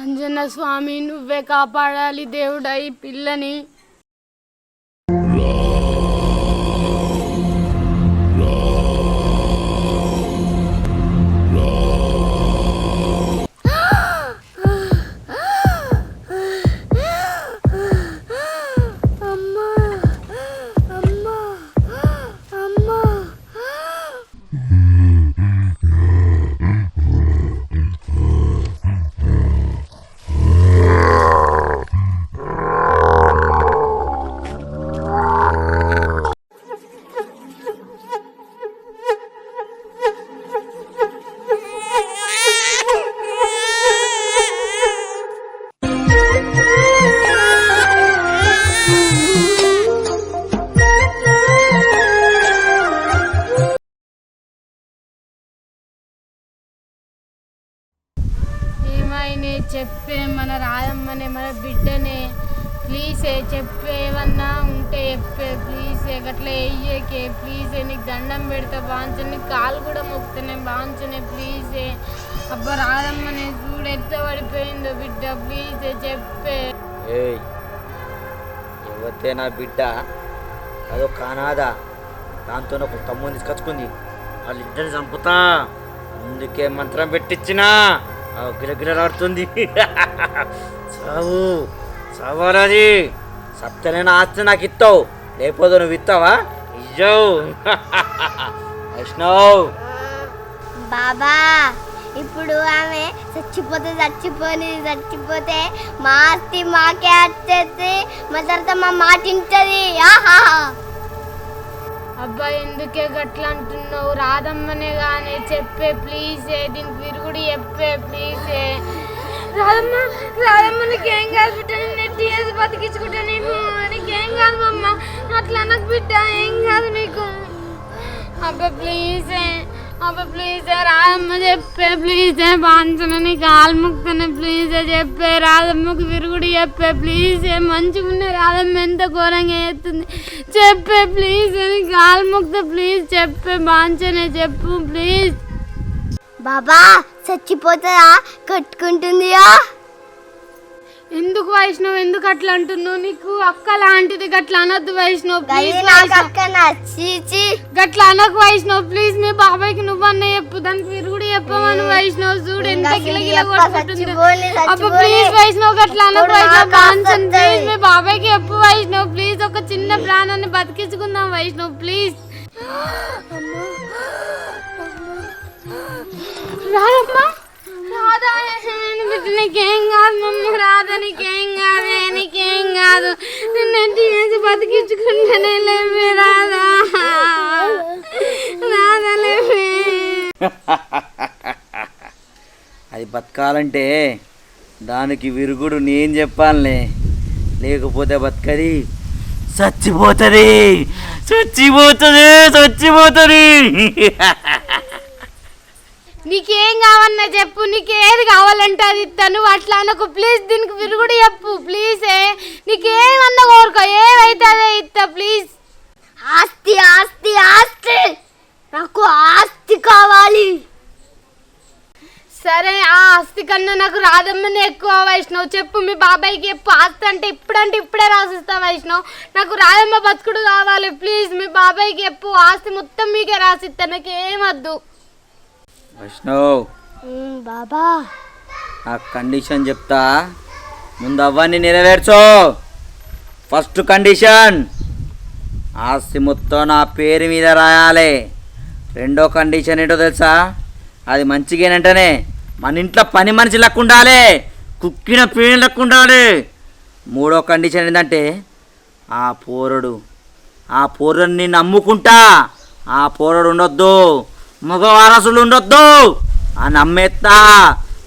అంజన్న స్వామి నువ్వే కాపాడాలి దేవుడా ఈ పిల్లని. చెప్పే మన రాయమ్మనే మన బిడ్డనే. ప్లీజే చెప్పేవన్నా ఉంటే చెప్పే ప్లీజే గట్లా వెయ్యకే ప్లీజే నీకు దండం పెడతా బాంచే నీకు కాలు కూడా మొక్కుతానే బాంచనే ప్లీజే అబ్బా రాదమ్మనే చూడు ఎట్లా పడిపోయిందో బిడ్డ ప్లీజే చెప్పే. ఏయ్ ఎవతే నా బిడ్డ? అదో కానాదా? దాంతో ఒక తమ్ముని తీసుకొచ్చుకుంది. వాళ్ళిద్దరిని చంపుతా. అందుకే మంత్రం పెట్టించినా గిరగిరలాడుతుంది చావు సావారాజీ సప్తనైన ఆస్తి నాకు ఇస్తావు లేకపోతే నువ్వు ఇస్తావా ఇయ్యవు. వైష్ణవ్. బాబా ఇప్పుడు ఆమె చచ్చిపోతే చచ్చిపోని చచ్చిపోతే మా ఆస్తి మాకే వచ్చేది మా తర్వాత మా మాట వింటది ఆహా. అబ్బా ఎందుకే గట్లా అంటున్నావు? రాదమ్మనే కానీ చెప్పే ప్లీజే దీనికి విరుగుడు చెప్పే ప్లీజే రాదమ్మ రాదమ్మ నీకేం కాదు బిడ్డ నేను టీఎస్ బతికించుకుంటా నేను నీకేం కాదు మమ్మ అట్లా నాకు బిడ్డ ఏం కాదు నీకు. అబ్బా ప్లీజే అబ్బా ప్లీజే రాదమ్మ చెప్పే ప్లీజ్ బాంచన నీకు ఆల్ముక్తనే ప్లీజే చెప్పే రాధమ్మకు విరుగుడు చెప్పే ప్లీజే మంచిగున్న రాదమ్మ ఎంత ఘోరంగా చేస్తుంది. చెప్పే ప్లీజ్ నీకు ఆల్ముక్త ప్లీజ్ చెప్పే బాంచనే చెప్పు ప్లీజ్ బాబా చచ్చిపోతుందా? కట్టుకుంటుందియా? ఎందుకు వైష్ణవ్ ఎందుకు అట్లా అంటున్నావు? నీకు అక్క లాంటిది గట్లా అనొద్దు వైష్ణవ్ ప్లీజ్ గట్లా అనకు వైష్ణవ్ ప్లీజ్ మీ బాబాయ్కి నువ్వన్న చెప్పు దానికి మీరు కూడా చెప్పమని వైష్ణవ్ చూడు ఎంత కొట్టుకుంటుందో. ప్లీజ్ వైష్ణవ్ గట్లా అనకు వైష్ణవ్. ప్లీజ్ మీ బాబాయ్కి చెప్పు వైష్ణవ్ ప్లీజ్ ఒక చిన్న ప్రాణాన్ని బతికించుకుందాం వైష్ణవ్ ప్లీజ్ రాదమ్మా రాదా బిడ్డ నీకేం కాదు మమ్మ రాదా నీకేం కాదు నీకేం కాదు నిన్ను బతికించుకుంటేనే లేవే రాదా రాదా లేవే అది బతకాలంటే దానికి విరుగుడు నేను చెప్పాలనే. లేకపోతే బతకది. చచ్చిపోతుంది. చచ్చిపోతుంది చచ్చిపోతుంది. నీకేం కావన్నా చెప్పు నీకేది కావాలంటే అది ఇస్తాను అట్లా అనకు. ప్లీజ్ దీనికి విరుగుడు చెప్పు. ప్లీజే నీకేమన్నా కోరుకో. ఏమైతే అదే ఇస్తా ప్లీజ్. ఆస్తి ఆస్తి ఆస్తి. నాకు ఆస్తి కావాలి. సరే ఆ ఆస్తి కన్నా నాకు రాదమ్మని ఎక్కువ వైష్ణవ్. చెప్పు మీ బాబాయ్కి చెప్పు. ఆస్తి అంటే ఇప్పుడంటే ఇప్పుడే రాసిస్తా వైష్ణవ్. నాకు రాదమ్మ బతుకుడు కావాలి. ప్లీజ్ మీ బాబాయ్కి చెప్పు. ఆస్తి మొత్తం మీకే రాసిస్తా నాకు ఏమద్దు వైష్ణవ్. బాబా. ఆ కండిషన్ చెప్తా. ముందు అవన్నీ నెరవేర్చో. ఫస్ట్ కండిషన్ ఆస్తి మొత్తం నా పేరు మీద రాయాలి. రెండో కండిషన్ ఏంటో తెలుసా? అది మంచిగానంటేనే. మన ఇంట్లో పని మనిషి లెక్క ఉండాలి. కుక్కిన పేరు లెక్క ఉండాలి. మూడో కండిషన్ ఏంటంటే ఆ పోరడు. ఆ పోరడు నమ్ముకుంటా. ఆ పోరడు ఉండొద్దు. మగవారసులు ఉండొద్దు అని నమ్మేస్తా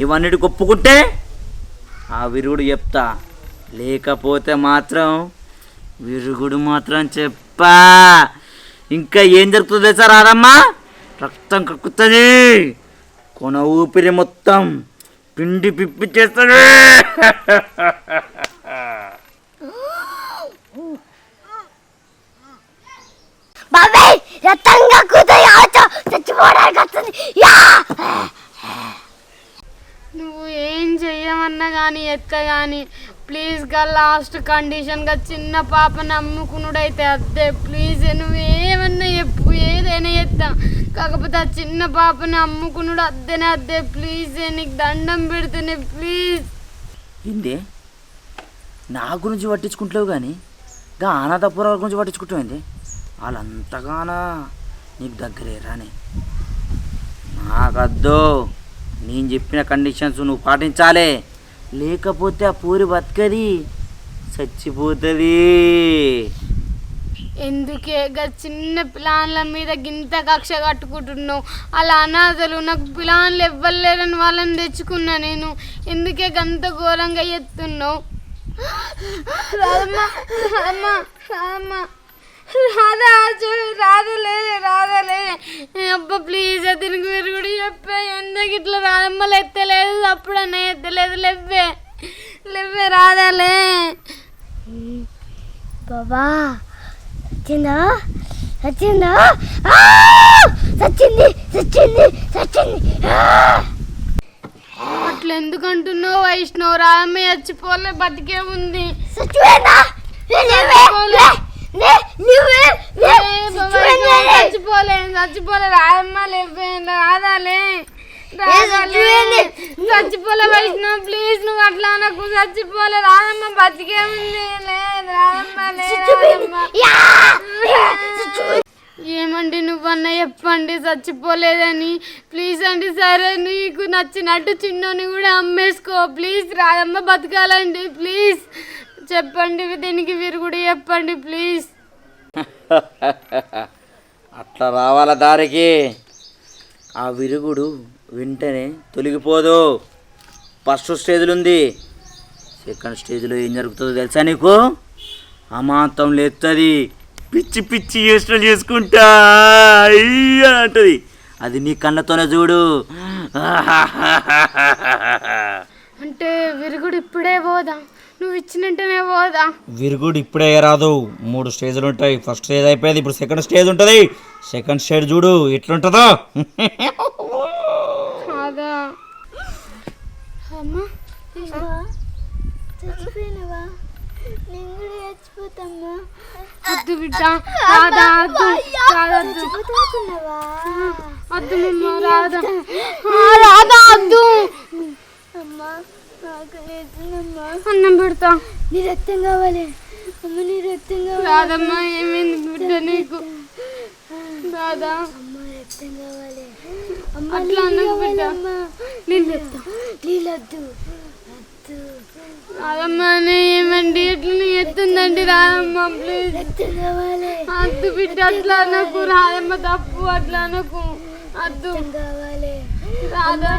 ఇవన్నిటి ఒప్పుకుంటే ఆ విరుగుడు చెప్తా. లేకపోతే మాత్రం విరుగుడు మాత్రం చెప్పా. ఇంకా ఏం జరుగుతుందో సార్ రారమ్మా రక్తం కక్కుతుంది. కొన ఊపిరి మొత్తం పిండి పిప్పి చేస్తుంది. బాబాయ్ రక్తంగా కూతాయి చచ్చిపోవడానికి కానీ ఎత్త కానీ ప్లీజ్గా లాస్ట్ కండిషన్గా చిన్న పాపని అమ్ముకునుడైతే అద్దే ప్లీజ్ నువ్వు ఏమన్నా చెప్పు ఏదైనా ఎత్తా కాకపోతే ఆ చిన్న పాపని అమ్ముకునుడు అద్దెనే అద్దే ప్లీజ్ నీకు దండం పెడితేనే ప్లీజ్ ఏంది? నా గురించి పట్టించుకుంటలేవు కానీ గా అనాథపురాల గురించి పట్టించుకుంటావు ఏంది? వాళ్ళంతగానా నీకు దగ్గరే రాని. నాకద్దు నేను చెప్పిన కండిషన్స్ నువ్వు పాటించాలి. లేకపోతే ఆ పూరి బతకది? చచ్చిపోతుంది. ఎందుకే గా చిన్న ప్లాన్ల మీద గింత కక్ష కట్టుకుంటున్నావు? అలా అనాథలు నాకు ప్లాన్లు ఇవ్వలేరని వాళ్ళని తెచ్చుకున్నా నేను. ఎందుకే గంత ఘోరంగా ఎత్తున్నావు? రాదమ్మ రాదమ్మ రాదమ్మ రాదా చూడు రాదలే రాదలే అబ్బా ప్లీజ్ దీనికి మీరు కూడా చెప్పే ఎందుకు ఇట్లా రాదమ్మలు ఎత్తలేదు? అప్పుడన్నా ఎత్తలేదు. లేవ్వే లేవ్వే రాదాలే బాబా వచ్చిందా? వచ్చిందా? చచ్చింది చచ్చింది ఆ! అట్లా ఎందుకు అంటున్నావు వైష్ణవ్? రాదమ్మ చచ్చిపోలే బతికే ఉంది. చచ్చిపోయిందా లే, లేవే, లే, లే, నువ్వే, లే, చచ్చిపోయిందా, లే. చచ్చిపోలే చచ్చిపోలే రాదమ్మ లేవే రాదాలే. చచ్చిపోలే వైష్ణవ్ ప్లీజ్ నువ్వు అట్లా నాకు చచ్చిపోలే రాదమ్మ బతికే ఉంది రాదమ్మ. ఏమండి నువ్వన్న చెప్పండి చచ్చిపోలేదని. ప్లీజ్ అండి సరే నీకు నచ్చినట్టు చిన్నోని కూడా అమ్మేసుకో. Please Radhamma బతకాలండి please. చెప్పండి దీనికి మీరు కూడా చెప్పండి ప్లీజ్ అట్లా రావాల దారికి. ఆ విరుగుడు వెంటనే తొలగిపోదు. ఫస్ట్ స్టేజ్లో ఉంది. సెకండ్ స్టేజ్లో ఏం జరుగుతుందో తెలుసా నీకు? అమాంతం లేస్తుంది పిచ్చి పిచ్చి చేష్టలు చేసుకుంటా. అయ్య అంటది. అది నీ కళ్ళతోనే చూడు. అంటే విరుగుడు ఇప్పుడే పోదా? నువ్వు ఇచ్చినట్టునే పోదా? విరుగుడు ఇప్పుడే రాదు. మూడు స్టేజ్లు ఉంటాయి. ఫస్ట్ స్టేజ్ అయిపోయింది. ఇప్పుడు సెకండ్ స్టేజ్ ఉంటుంది. సెకండ్ స్టేజ్ చూడు ఎట్లుంటుందో. కాదా? అమ్మా చచ్చిపోయినవా? నేను కూడా చచ్చిపోతామ్మా. వద్దు బిడ్డ. రాదా వద్దు. రాదద్దు చచ్చిపోతాకున్నావా వద్దు. మమ్మ రాదా. ఆ, రాదా వద్దు. అమ్మా. అన్నం పెడతా. నీ రక్తం కావాలి. అమ్మ నీ రక్తం కావాలి. రాదమ్మా ఏమైంది బిడ్డ నీకు? రాదా? అమ్మ రక్తం కావాలి. అమ్మ అట్లా అనకు బిడ్డ. చెప్తా నీళ్ళొద్దు. రాదమ్మా ఏమండి? ఎట్లా ఎత్తుందండి రాదమ్మా ప్లీజ్ అద్దు బిడ్డ అట్లా అనకు. రాదమ్మ తప్పు అట్లా అనకు. అద్దు రాదా?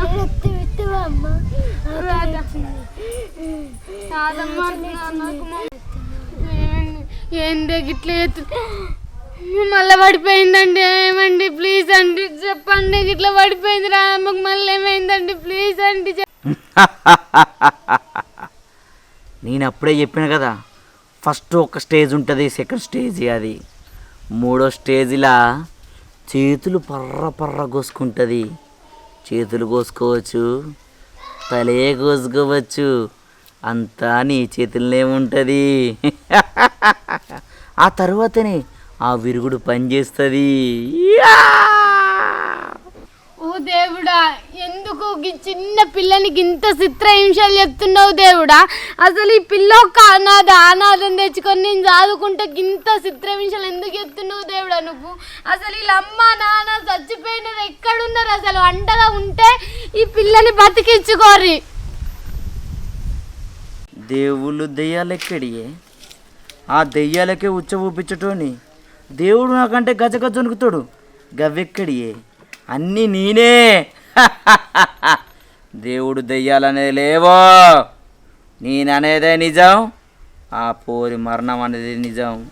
ఏందే గిట్ల ఎత్తు మళ్ళీ పడిపోయిందండి ఏమండి? ప్లీజ్ అండి చెప్పండి గిట్ల పడిపోయింది రాదమ్మకు మళ్ళీ ఏమైందండి? ప్లీజ్ అండి నేను అప్పుడే చెప్పిన కదా ఫస్ట్ ఒక స్టేజ్ ఉంటుంది సెకండ్ స్టేజ్ అది. మూడో స్టేజ్లా చేతులు పర్ర పర్ర కోసుకుంటుంది. చేతులు కోసుకోవచ్చు. తలే కోసుకోవచ్చు అంతా నీ చేతులనే ఉంటుంది. ఆ తర్వాతనే ఆ విరుగుడు పనిచేస్తుంది యా! దేవుడా ఎందుకు చిన్న పిల్లని ఇంత చిత్రహింసలు చెప్తున్నావు దేవుడా? అసలు ఈ పిల్ల ఒక్క అనాథ అనాథం తెచ్చుకొని నేను చదువుకుంటే ఇంత చిత్రహింసలు ఎందుకు చెప్తున్నావు దేవుడా నువ్వు? అసలు వీళ్ళ అమ్మ నాన్న చచ్చిపోయినారు ఎక్కడున్నారు? అసలు అండగా ఉంటే ఈ పిల్లని బతికించుకోరి దేవుళ్ళు దెయ్యాలు ఎక్కడియే ఆ దెయ్యాలకే ఉచ్చ ఊపించటోని దేవుడు నాకంటే గజ గజ వణుకుతాడు. గవ్వెక్కడియే? అన్నీ నేనే. దేవుడు దెయ్యాలనేది లేవో. నేననేదే నిజం. ఆ పోరి మరణం అనేది నిజం.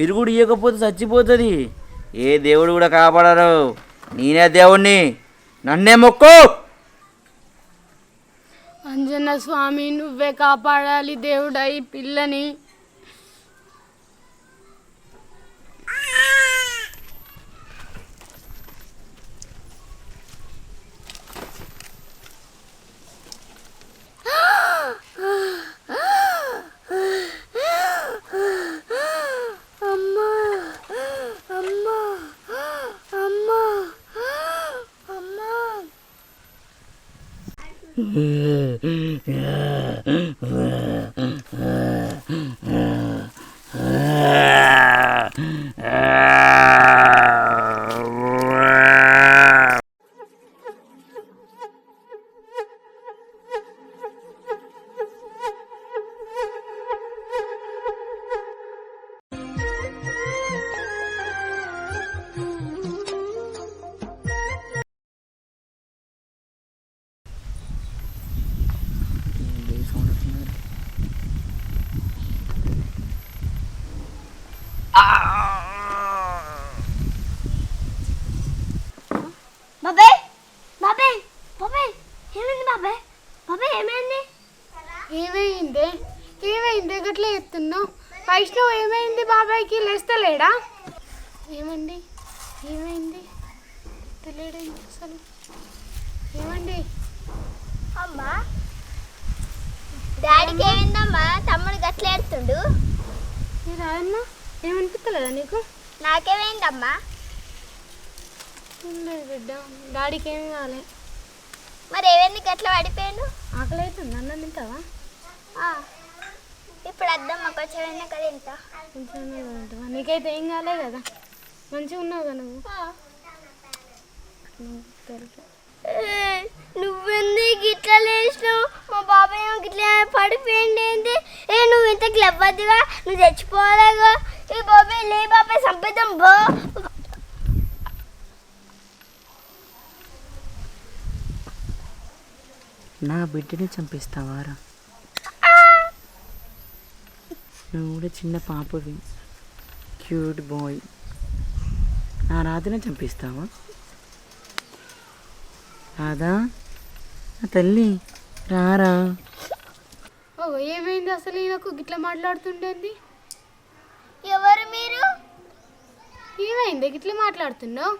పిరుగుడు ఇవ్వకపోతే చచ్చిపోతుంది. ఏ దేవుడు కూడా కాపాడరు. నేనే దేవుణ్ణి. నన్నే మొక్కు. అంజన స్వామి నువ్వే కాపాడాలి దేవుడా ఈ పిల్లని. లేస్తలేడా ఏమండి? ఏమైంది? తెలియడండి అసలు ఏమండి? అమ్మా? డాడీకి ఏమైందమ్మా? తమ్ముడు గట్ల ఏడుతుండు ఏ రాదమ్మా ఏమనిపిస్తలేదా నీకు? నాకేమైందమ్మా? లేదు బిడ్డ. డాడీకి ఏమి కావాలి మరి ఏమైంది గట్ల పడిపోయాను ఆకలి అవుతుంది అన్నం తింటావా? ఇప్పుడు అద్దమ్మ కొంచెం అయినా కదా ఇంత? నీకైతే ఏం కాలే కదా. మంచిగా ఉన్నావు కదా నువ్వు. నాకు తెలుసు నువ్వెంది గిట్ల లేచినావు? మా బాబాయ్ ఏమో గిట్ల పడిపోయింది ఏంటి ఏ నువ్వు ఇంత క్లబ్బద్దుగా నువ్వు చచ్చిపోవాలిగా? ఏ బాబాయ్ లే బాబాయ్ సంపేద్దాం బో. నా బిడ్డని చంపిస్తావారా? నువ్వు కూడా చిన్న పాపవి. Cute boy. నా రాధనే చంపిస్తావా? రాధా నా తల్లి రారా. ఓ ఏమైంది అసలు ఈయనకు గిట్ల మాట్లాడుతుండేంది? ఎవరు మీరు? ఏమైంది? గిట్ల మాట్లాడుతున్నావు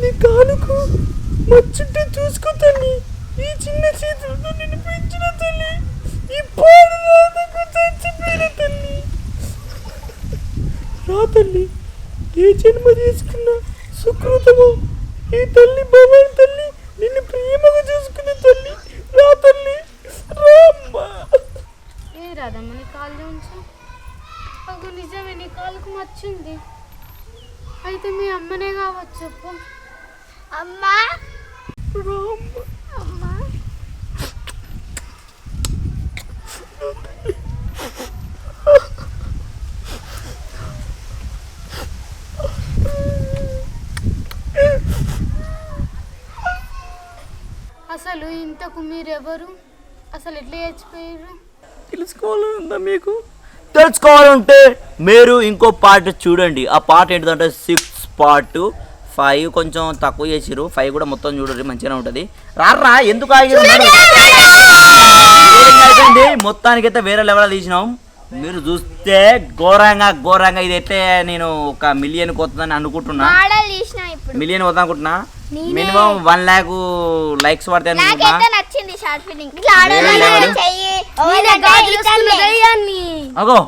నీ కాలుకు మచ్చుంటే చూసుకో తల్లి ఈ చిన్న చేతులతో నిన్ను పెంచిన తల్లి ఈ పాడు రాధకు చచ్చిపోయిన తల్లి రా తల్లి ఏ జన్మ తీసుకున్న సుకృతము ఈ తల్లి భగవాన్ తల్లి నిన్ను ప్రేమగా చూసుకునే తల్లి రా తల్లి రామ్మా. ఏ రాదమ్మ నీ కాళ్ళు ఉంచు. అగు నిజమే నీ కాలుకు మచ్చింది. అయితే మీ అమ్మనే కావచ్చు చెప్పు. అమ్మా! రామ్మా అమ్మా అసలు ఇంతకు మీరెవరు? అసలు ఎట్లా చచ్చిపోయారు తెలుసుకోవాలని ఉందా మీకు? తెలుసుకోవాలంటే మీరు ఇంకో పార్ట్ చూడండి. ఆ పార్ట్ ఏంటిదంటే సిక్స్ పార్ట్ ఫైవ్ కొంచెం తక్కువ చేసిరు ఫైవ్ కూడా మొత్తం చూడండి మంచిగానే ఉంటుంది. రారా ఎందుకు అయిపోయింది. మొత్తానికైతే వేరే లెవెల్ తీసినాం. మీరు చూస్తే ఘోరంగా ఘోరంగా ఇది అయితే నేను ఒక మిలియన్ కొత్తదని అనుకుంటున్నా. మిలియన్ కొత్త అనుకుంటున్నా? మినిమం వన్ ల్యాక్ లైక్స్ పడతాయి అగో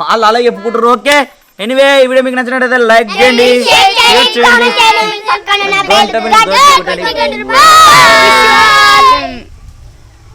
వాళ్ళు అలా చెప్పుకుంటారు ఓకే. ఎనీవే ఈ వీడియో మీకు నచ్చినట్టయితే లైక్ చేయండి. షేర్ చేయండి.